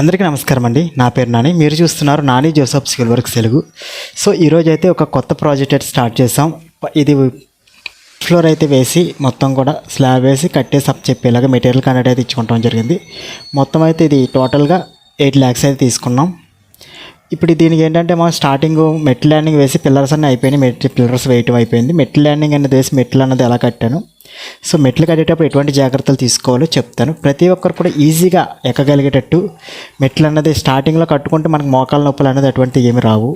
అందరికీ నమస్కారం అండి. నా పేరు నాని. మీరు చూస్తున్నారు Nani Joseph civil works Telugu. So ఈరోజు అయితే ఒక కొత్త ప్రాజెక్ట్ అయితే స్టార్ట్ చేసాం ఇది ఫ్లోర్ అయితే వేసి మొత్తం కూడా స్లాబ్ వేసి కట్టేసి అప్ చెప్పేలాగా మెటీరియల్ కనెక్ట్ అయితే ఇచ్చుకుంటాం జరిగింది. మొత్తం అయితే ఇది టోటల్గా ఎయిట్ ల్యాక్స్ అయితే తీసుకున్నాం. ఇప్పుడు దీనికి ఏంటంటే మనం స్టార్టింగ్ మెట్ ల్యాండింగ్ వేసి పిల్లర్స్ అన్నీ అయిపోయినాయి. మెట్ పిల్లర్స్ వేయటం అయిపోయింది. మెట్ ల్యాండింగ్ అనేది వేసి మెట్లు అన్నది ఎలా కట్టాను? సో మెట్లు కట్టేటప్పుడు ఎటువంటి జాగ్రత్తలు తీసుకోవాలో చెప్తాను. ప్రతి ఒక్కరు కూడా ఈజీగా ఎక్కగలిగేటట్టు మెట్లు అన్నది స్టార్టింగ్లో కట్టుకుంటే మనకు మోకాల నొప్పులు అనేది అటువంటి ఏమి రావు.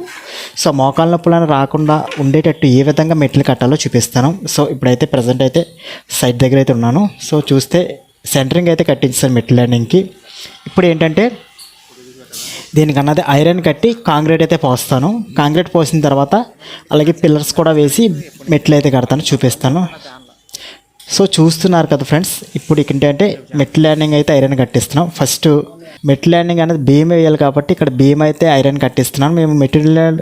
సో మోకాల నొప్పులు అని రాకుండా ఉండేటట్టు ఏ విధంగా మెట్లు కట్టాలో చూపిస్తాను. సో ఇప్పుడైతే ప్రజెంట్ అయితే సైట్ దగ్గర అయితే ఉన్నాను. సో చూస్తే సెంటరింగ్ అయితే కట్టించాను మెట్లు ల్యాండింగ్కి ఇప్పుడు ఏంటంటే దీనికన్నది ఐరన్ కట్టి కాంక్రీట్ అయితే పోస్తాను. కాంక్రీట్ పోసిన తర్వాత అలాగే పిల్లర్స్ కూడా వేసి మెట్లు అయితే కడతాను చూపిస్తాను. సో చూస్తున్నారు కదా ఫ్రెండ్స్ ఇప్పుడు ఏంటంటే మెట్ ల్యాండింగ్ అయితే ఐరన్ కట్టిస్తున్నాం. ఫస్ట్ మెట్ ల్యాండింగ్ అనేది బీమ్ వేయాలి కాబట్టి ఇక్కడ బీమ్ అయితే ఐరన్ కట్టిస్తున్నాను మేము మెటీరియల్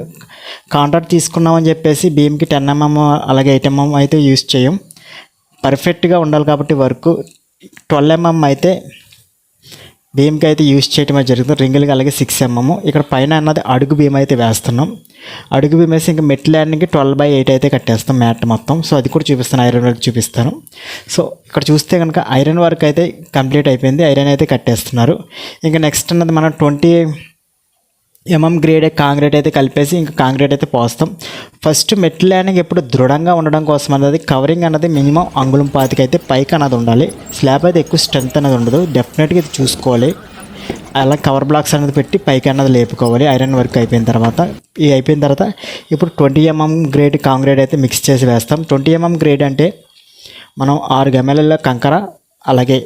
కాంట్రాక్ట్ తీసుకున్నామని చెప్పేసి బీమ్కి టెన్ ఎంఎం అలాగే ఎయిట్ ఎంఎం mm అయితే యూస్ చేయం. పర్ఫెక్ట్గా ఉండాలి కాబట్టి వర్క్ ట్వెల్వ్ ఎంఎం అయితే బీమ్కి అయితే యూస్ చేయడం అయితే జరుగుతుంది. రింగులకి అలాగే సిక్స్ ఎంఎం ఇక్కడ పైన అన్నది అడుగు బీమ్ అయితే వేస్తున్నాం. అడుగు బీమ్ వేసి ఇంకా మెట్ ల్యాండింగ్కి ట్వెల్వ్ బై ఎయిట్ అయితే కట్టేస్తాం మ్యాట్ మొత్తం. సో అది కూడా చూపిస్తాను. ఐరన్ వర్క్ చూపిస్తాను. సో ఇక్కడ చూస్తే కనుక ఐరన్ వర్క్ అయితే కంప్లీట్ అయిపోయింది. ఐరన్ అయితే కట్టేస్తున్నారు. ఇంకా నెక్స్ట్ అన్నది మనం ట్వంటీ ఎంఎం గ్రేడ్ కాంక్రీట్ అయితే కలిపేసి ఇంకా కాంక్రీట్ అయితే పోస్తాం. ఫస్ట్ మెట్ ల్యాండింగ్ ఎప్పుడు దృఢంగా ఉండడం కోసం అన్నది కవరింగ్ అన్నది మినిమం అంగుళం పాతికి అయితే పైకి అన్నది ఉండాలి. స్లాబ్ అయితే ఎక్కువ స్ట్రెంత్ అనేది ఉండదు. డెఫినెట్గా ఇది చూసుకోవాలి. అలా కవర్ బ్లాక్స్ అనేది పెట్టి పైకి అన్నది లేపుకోవాలి. ఐరన్ వర్క్ అయిపోయిన తర్వాత. ఈ అయిపోయిన తర్వాత ఇప్పుడు ట్వంటీ ఎంఎం గ్రేడ్ కాంక్రీట్ అయితే మిక్స్ చేసి వేస్తాం. ట్వంటీ ఎంఎం గ్రేడ్ అంటే మనం ఆరు గమెలలో కంకర అలాగే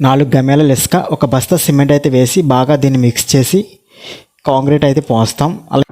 నాలుగు గమేల ఇసుక ఒక బస్తా సిమెంట్ అయితే వేసి బాగా దీన్ని మిక్స్ చేసి కాంక్రీట్ అయితే పోస్తాం. అలా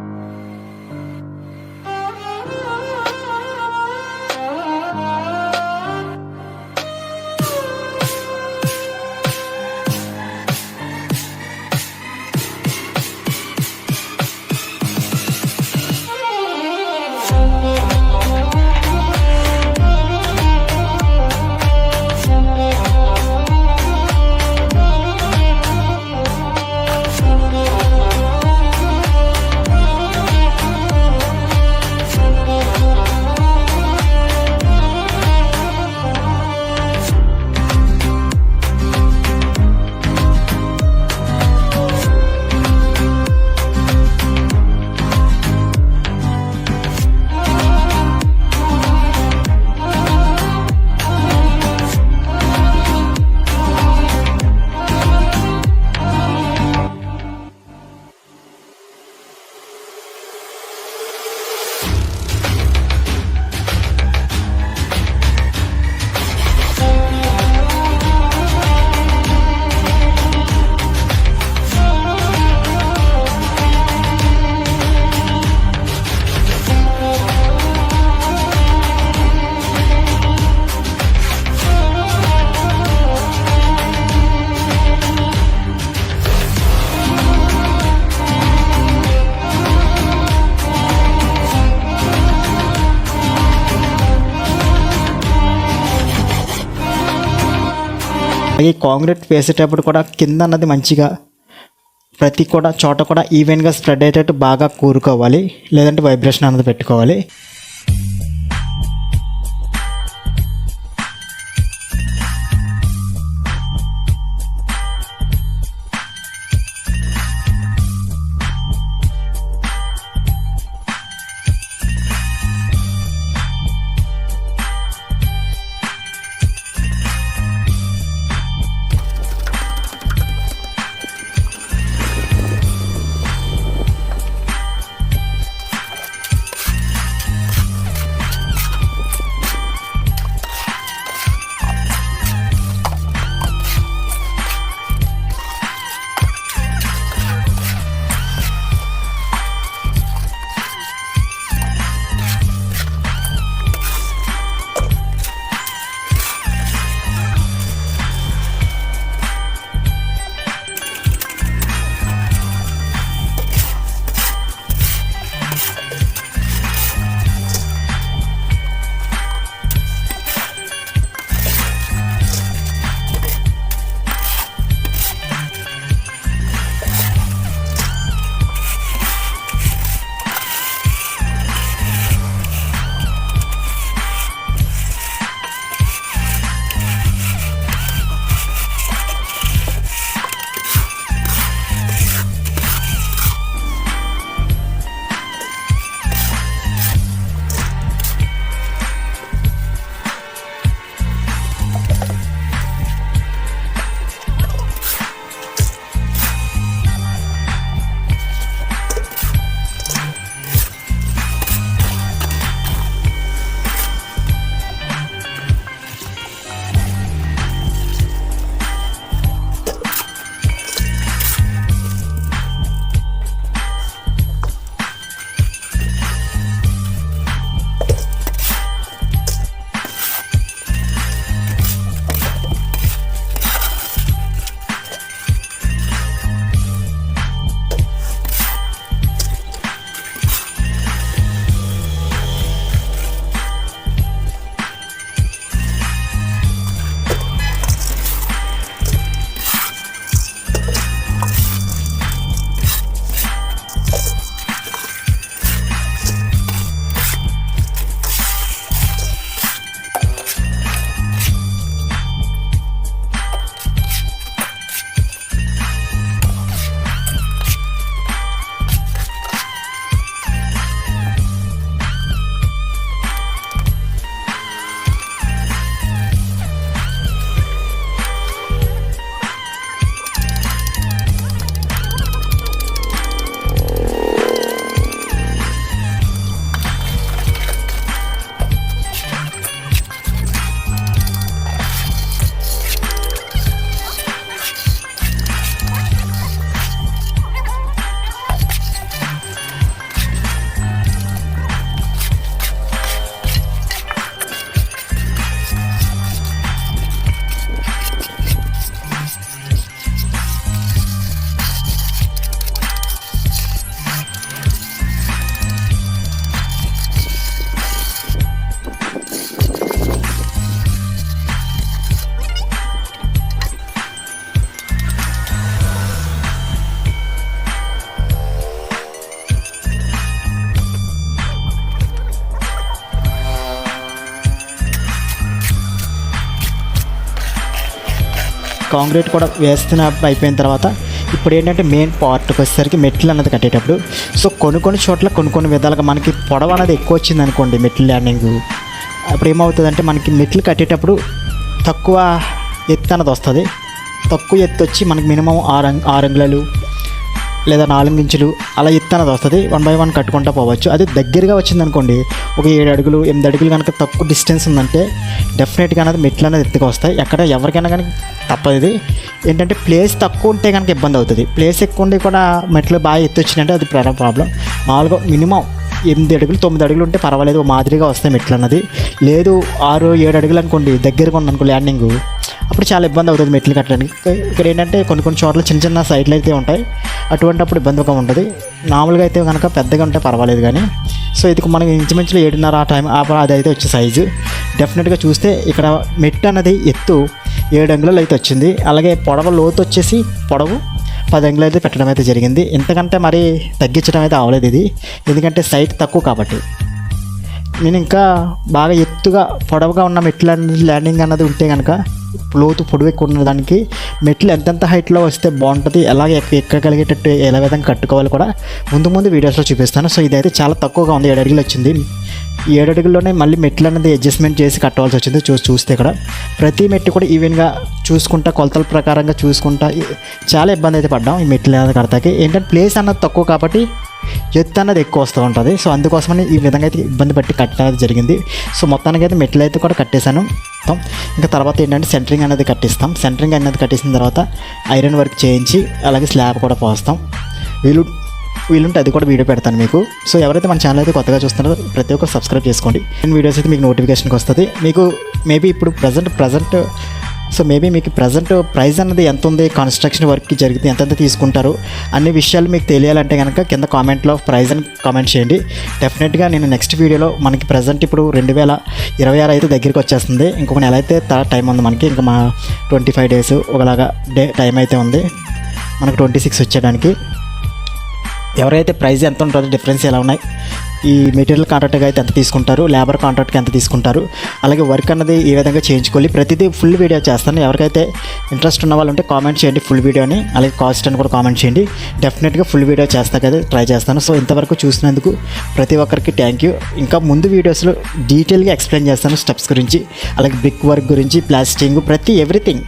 అలాగే కాంక్రీట్ వేసేటప్పుడు కూడా కింద అన్నది మంచిగా ప్రతి కూడా చోట కూడా ఈవెన్గా స్ప్రెడ్ అయ్యేటట్టు బాగా కూరుకోవాలి లేదంటే వైబ్రేషన్ అన్నది పెట్టుకోవాలి. కాంక్రీట్ కూడా వేస్తున్న అయిపోయిన తర్వాత ఇప్పుడు ఏంటంటే మెయిన్ పార్ట్కి వచ్చేసరికి మెట్లు అన్నది కట్టేటప్పుడు. సో కొన్ని కొన్ని చోట్ల కొన్ని కొన్ని విధాలుగా మనకి పొడవు అనేది ఎక్కువ వచ్చింది అనుకోండి మెట్లు ల్యాండింగ్ అప్పుడు ఏమవుతుందంటే మనకి మెట్లు కట్టేటప్పుడు తక్కువ ఎత్తు అన్నది వస్తుంది. తక్కువ ఎత్తు వచ్చి మనకి మినిమం ఆరు ఆరు అంగుళాలు లేదా నాలుగు ఇంచులు అలా ఎత్తు వస్తుంది. వన్ బై వన్ కట్టుకుంటూ పోవచ్చు. అది దగ్గరగా వచ్చింది అనుకోండి ఒక ఏడు అడుగులు ఎనిమిది అడుగులు కనుక తక్కువ డిస్టెన్స్ ఉందంటే డెఫినెట్గా అనేది మెట్లు అనేది ఎత్తుకు వస్తాయి. ఎక్కడ ఎవరికైనా కానీ తప్పదు ఇది. ఏంటంటే ప్లేస్ తక్కువ ఉంటే కనుక ఇబ్బంది అవుతుంది. ప్లేస్ ఎక్కువ ఉండి కూడా మెట్లు బాగా ఎత్తు వచ్చిందంటే అది ప్రాబ్లం. మామూలుగా మినిమం ఎనిమిది అడుగులు తొమ్మిది అడుగులు ఉంటే పర్వాలేదు ఓ మాదిరిగా వస్తాయి మెట్లు అన్నది లేదు ఆరు ఏడు అడుగులు అనుకోండి దగ్గరగా ఉంది అనుకో ల్యాండింగ్ అప్పుడు చాలా ఇబ్బంది అవుతుంది మెట్లు కట్టడానికి. ఇక్కడ ఏంటంటే కొన్ని కొన్ని చోట్ల చిన్న చిన్న సైట్లు అయితే ఉంటాయి. అటువంటి అప్పుడు ఇబ్బందిగా ఉంటుంది. మామూలుగా అయితే కనుక పెద్దగా ఉంటే పర్వాలేదు కానీ. సో ఇది మనకి ఇంచుమించులో ఏడున్నర ఆ టైం ఆ అది అయితే వచ్చే సైజు. డెఫినెట్గా చూస్తే ఇక్కడ మెట్టు అన్నది ఎత్తు ఏడు అంగుళాలు అయితే వచ్చింది. అలాగే పొడవ లోతు వచ్చేసి పొడవు పది అంగులు అయితే పెట్టడం అయితే జరిగింది. ఇంతకంటే మరి తగ్గించడం అయితే అవ్వలేదు ఇది. ఎందుకంటే సైట్ తక్కువ కాబట్టి. నేను ఇంకా బాగా ఎత్తుగా పొడవుగా ఉన్న మెట్ల ల్యాండింగ్ అన్నది ఉంటే కనుక లోతు పొడవు ఎక్కువ ఉన్న దానికి మెట్లు ఎంతెంత హైట్లో వస్తే బాగుంటుంది ఎలాగ ఎక్కగలిగేటట్టు ఎలా విధంగా కట్టుకోవాలి కూడా ముందు ముందు వీడియోస్లో చూపిస్తాను. సో ఇదైతే చాలా తక్కువగా ఉంది ఏడు అడుగులు వచ్చింది. ఏడు అడుగుల్లోనే మళ్ళీ మెట్లు అనేది అడ్జస్ట్మెంట్ చేసి కట్టవలసి వచ్చింది చూసి చూస్తే ఇక్కడ ప్రతి మెట్టు కూడా ఈవెన్గా చూసుకుంటా కొలతల ప్రకారంగా చూసుకుంటా చాలా ఇబ్బంది అయితే పడ్డాం ఈ మెట్లు అనేది కడతాకి. ఏంటంటే ప్లేస్ అన్నది తక్కువ కాబట్టి ఎత్తు అన్నది ఎక్కువ వస్తూ ఉంటుంది. సో అందుకోసమని ఈ విధంగా అయితే ఇబ్బంది పట్టి కట్టడం జరిగింది. సో మొత్తానికి అయితే మెట్లు అయితే కూడా కట్టేశాను. కట్టిస్తాం ఇంకా తర్వాత ఏంటంటే సెంటరింగ్ అనేది కట్టిస్తాం. సెంటరింగ్ అనేది కట్టేసిన తర్వాత ఐరన్ వర్క్ చేయించి అలాగే స్లాబ్ కూడా పోస్తాం. వీళ్ళు వీలుంటే అది కూడా వీడియో పెడతాను మీకు. సో ఎవరైతే మన ఛానల్ అయితే కొత్తగా చూస్తున్నారో ప్రతి ఒక్కరు సబ్స్క్రైబ్ చేసుకోండి. నేను వీడియోస్ అయితే మీకు నోటిఫికేషన్కి వస్తుంది. మీకు మేబీ ఇప్పుడు ప్రజెంట్ ప్రజెంట్ సో మేబీ మీకు ప్రజెంట్ ప్రైస్ అన్నది ఎంత ఉంది కన్స్ట్రక్షన్ వర్క్కి జరిగితే ఎంతెంత తీసుకుంటారు అన్ని విషయాలు మీకు తెలియాలంటే కనుక కింద కామెంట్లో ప్రైస్ అని కామెంట్ చేయండి. డెఫినెట్గా నేను నెక్స్ట్ వీడియోలో మనకి ప్రజెంట్ ఇప్పుడు రెండు వేల ఇరవై ఆరు అయితే దగ్గరికి వచ్చేస్తుంది. ఇంకొక నెల అయితే త- టైం ఉంది మనకి ఇంకా మా ట్వంటీ ఫైవ్ డేస్ ఒకలాగా డే టైం అయితే ఉంది. మనకు ట్వంటీ సిక్స్ వచ్చేయడానికి. ఎవరైతే ప్రైస్ ఎంత ఉంటుందో డిఫరెన్స్ ఎలా ఉన్నాయి ఈ మెటీరియల్ కాంట్రాక్ట్గా అయితే ఎంత తీసుకుంటారు? లేబర్ కాంట్రాక్ట్కి ఎంత తీసుకుంటారు? అలాగే వర్క్ అన్నది ఏ విధంగా చేయించుకోవాలి? ప్రతిదీ ఫుల్ వీడియో చేస్తాను. ఎవరికైతే ఇంట్రెస్ట్ ఉన్న వాళ్ళు ఉంటే కామెంట్ చేయండి ఫుల్ వీడియోని అలాగే కాస్ట్ అని కూడా కామెంట్ చేయండి. డెఫినెట్గా ఫుల్ వీడియో చేస్తా కదా ట్రై చేస్తాను. సో ఇంతవరకు చూసినందుకు ప్రతి ఒక్కరికి థ్యాంక్ యూ ఇంకా ముందు వీడియోస్లో డీటెయిల్గా ఎక్స్ప్లెయిన్ చేస్తాను స్టెప్స్ గురించి. అలాగే బ్రిక్ వర్క్ గురించి ప్లాస్టింగ్ ప్రతి ఎవ్రీథింగ్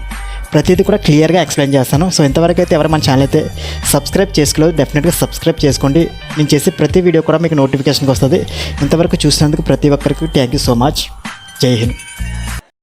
ప్రతిదీ కూడా క్లియర్గా ఎక్స్ప్లెయిన్ చేస్తాను. సో ఇంతవరకు అయితే ఎవరు మన ఛానల్ అయితే సబ్స్క్రైబ్ చేసుకోలేదు డెఫినెట్గా సబ్స్క్రైబ్ చేసుకోండి. నేను చేసే ప్రతి వీడియో కూడా మీకు నోటిఫికేషన్కి వస్తుంది. ఇంతవరకు చూసినందుకు ప్రతి ఒక్కరికి థ్యాంక్ యూ సో మచ్. జై హింద్.